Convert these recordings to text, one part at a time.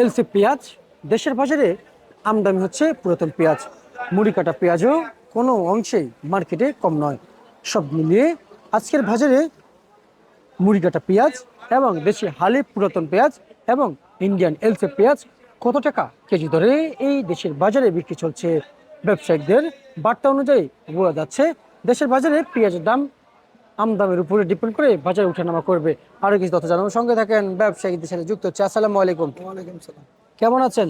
LC পেঁয়াজ, দেশের বাজারে আমদানি হচ্ছে পুরাতন পেঁয়াজ। মুড়ি কাটা পেঁয়াজও কোনো অংশেই মার্কেটে কম নয়। সব মিলিয়ে আজকের বাজারে মুড়ি কাটা পেঁয়াজ এবং দেশি হালি পুরাতন পেঁয়াজ এবং ইন্ডিয়ান এলসি পেঁয়াজ কত টাকা কেজি ধরে এই দেশের বাজারে বিক্রি চলছে? ব্যবসায়িকদের বার্তা অনুযায়ী বোঝা যাচ্ছে, দেশের বাজারে পেঁয়াজের দাম আমদামের উপরে ডিপেন্ড করে বাজারে উঠানামা করবে। আরও কিছু তথ্য জানানোর সঙ্গে থাকেন ব্যবসায়ীদের সাথে যুক্ত। হচ্ছে আসসালামু আলাইকুম। সালাম। কেমন আছেন?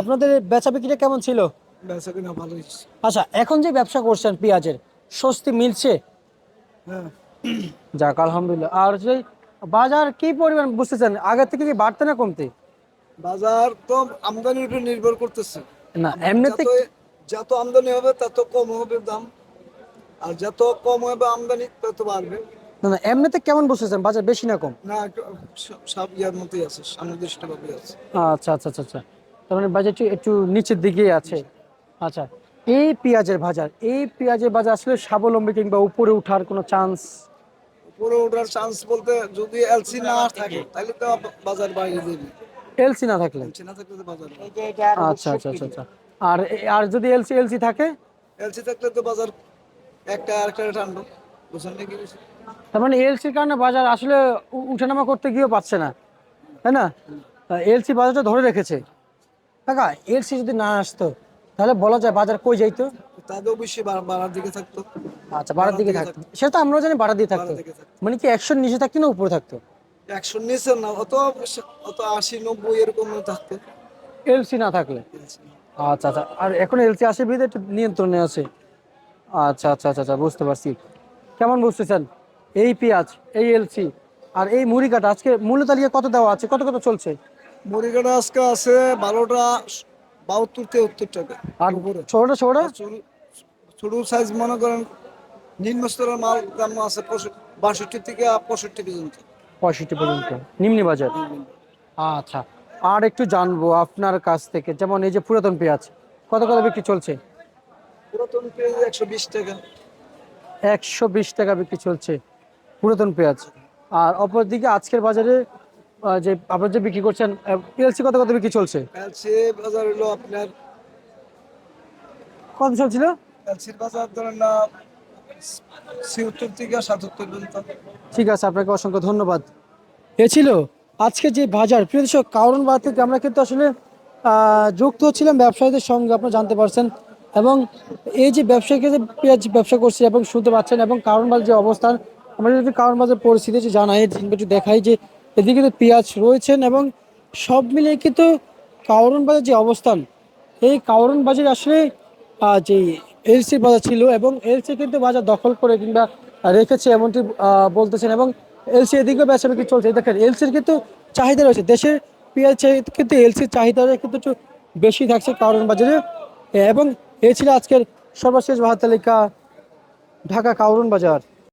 আপনাদের বেচা বিক্রিটা কেমন ছিল? আচ্ছা এখন যে ব্যবসা করছেন পেঁয়াজের স্বস্তি মিলছে? হ্যাঁ। যাক আলহামদুলিল্লাহ। আর যে বাজার কি পরিমাণ বুঝতেছেন? আগের থেকে কি বাড়তে না কমতে? বাজার তো আমদানির উপর নির্ভর করতেছে। না এমনিতে যত আমদানি হবে তত কম হবে দাম। আর যত কম হবে আমদানি তত বাড়বে। না না এমনিতে কেমন বুঝতেছেন বাজার বেশি না কম? না সব- ইয়ার মতোই আছে সামুদ্রিকভাবে আছে। আচ্ছা আচ্ছা আচ্ছা আচ্ছা। তার মানে বাজার একটু একটু নিচের দিকেই আছে। আচ্ছা এই পেঁয়াজের বাজার এই পেঁয়াজের বাজার আসলে স্বাবলম্বী কিংবা উপরে ওঠার কোনো চান্স উপরে ওঠার চান্স বলতে যদি এলসি না থাকে তাহলে তো বাজার বাইরে দেবে এলসি না থাকলে? এলসি না থাকলে তো বাজার আচ্ছা আচ্ছা আচ্ছা আচ্ছা। আর আর যদি এলসি এলসি থাকে? এলসি থাকলে তো বাজার একটা আরেকটা টানবো বুঝছেন নাকি? তার মানে এলসির কারণে বাজার আসলে উঠানামা করতে গিয়েও পাচ্ছে না তাই না? এলসি বাজারটা ধরে রেখেছে। কাকা এলসি যদি না আসতো তাহলে বলা যায় বাজার কই যাইতো? তাদের বেশি বাড়ার দিকে থাকতো। আচ্ছা বাড়ার দিকে থাকতো। সেটা তো আমরাও জানি বাড়ার দিকে থাকতো। বাড়ার দিকে থাকতো। মানে কি একশো নিচে থাকতো না উপরে থাকতো? একশো নিচে না অত অত আশি নব্বই এরকম থাকতো। এলসি না থাকলে। আচ্ছা আচ্ছা। আর এখন এলসি আসে বিধে একটু নিয়ন্ত্রণে আছে। আচ্ছা আচ্ছা আচ্ছা আচ্ছা বুঝতে পারছি। কেমন বুঝতেছেন? এই পেঁয়াজ এই এলসি আর এই মুড়ি কাটা আজকে মূল্য তালিকা কত দেওয়া আছে? কত কত চলছে? মুড়িকাটা আজকে আছে বারোটা বাহাত্তর তেহত্তর টাকা। আর ছোটটা ছোটটা? ছোট- ছোট সাইজ মনে করেন নিম্ন স্তরের মাল দাম আছে বাষট্টি থেকে পঁয়ষট্টি পর্যন্ত। পঁয়ষট্টি পর্যন্ত। নিম্নি বাজার। আচ্ছা। আর একটু জানব আপনার কাছ থেকে যেমন এই যে পুরাতন পেঁয়াজ কত কত বিক্রি চলছে? পুরাতন পেঁয়াজ একশো বিশ টাকা। একশো বিশ টাকা বিক্রি চলছে পুরাতন পেঁয়াজ। আর অপরদিকে আজকের বাজারে যে আপনার যে বিক্রি করছেন এলসি কত কত বিক্রি চলছে? এলসি বাজার হলো আপনার কত চলছিল? এলসির বাজার ধরেন না ছিয়াত্তর থেকে সাতাত্তর পর্যন্ত। ঠিক আছে আপনাকে অসংখ্য ধন্যবাদ। এ ছিল আজকে যে বাজার। প্রিয় দর্শক কারণ বাজার থেকে আমরা কিন্তু আসলে যুক্ত ছিলাম ব্যবসায়ীদের সঙ্গে আপনারা জানতে পারছেন। এবং এই যে ব্যবসায়ীকে যে পেঁয়াজ ব্যবসা করছে এবং শুনতে পাচ্ছেন এবং কারণ বাজার যে অবস্থান, আমরা যদি কারণ বাজার পরিস্থিতি যে জানাই একটু দেখাই যে এদিকে তো পেঁয়াজ রয়েছেন এবং সব মিলিয়ে কিন্তু কারণ বাজার যে অবস্থান, এই কারণ বাজার আসলে যে এলসি বাজার ছিল এবং এলসি কিন্তু বাজার দখল করে কিংবা রেখেছে এমনটি বলতেছেন এবং এলসি এদিকে বেচা বিক্রি চলছে। দেখেন, এলসির কিন্তু চাহিদা রয়েছে। দেশের পেঁয়াজ কিন্তু এলসির চাহিদা কিন্তু একটু বেশি থাকছে কারণ বাজারে এবং এ ছিল আজকের সর্বশেষ বাহার তালিকা ঢাকা কাউরন বাজার।